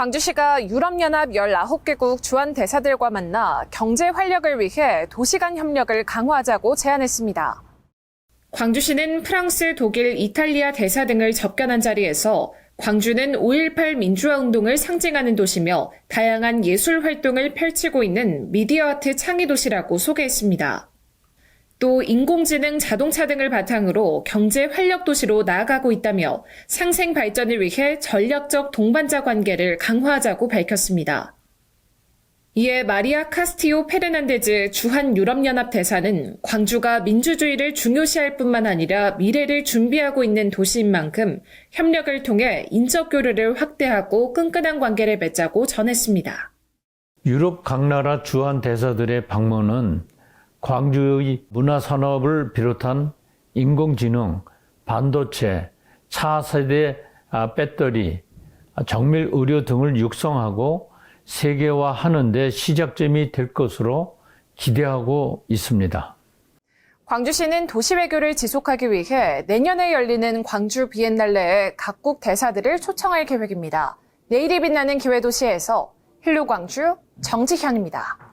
광주시가 유럽연합 19개국 주한 대사들과 만나 경제 활력을 위해 도시 간 협력을 강화하자고 제안했습니다. 광주시는 프랑스, 독일, 이탈리아 대사 등을 접견한 자리에서 광주는 5.18 민주화 운동을 상징하는 도시며 다양한 예술 활동을 펼치고 있는 미디어 아트 창의 도시라고 소개했습니다. 또 인공지능, 자동차 등을 바탕으로 경제 활력 도시로 나아가고 있다며 상생 발전을 위해 전략적 동반자 관계를 강화하자고 밝혔습니다. 이에 마리아 카스티오 페르난데즈 주한 유럽연합 대사는 광주가 민주주의를 중요시할 뿐만 아니라 미래를 준비하고 있는 도시인 만큼 협력을 통해 인적 교류를 확대하고 끈끈한 관계를 맺자고 전했습니다. 유럽 각 나라 주한 대사들의 방문은 광주의 문화산업을 비롯한 인공지능, 반도체, 차세대 아, 배터리, 아, 정밀 의료 등을 육성하고 세계화하는 데 시작점이 될 것으로 기대하고 있습니다. 광주시는 도시 외교를 지속하기 위해 내년에 열리는 광주 비엔날레에 각국 대사들을 초청할 계획입니다. 내일이 빛나는 기회도시에서 힐루 광주 정지현입니다.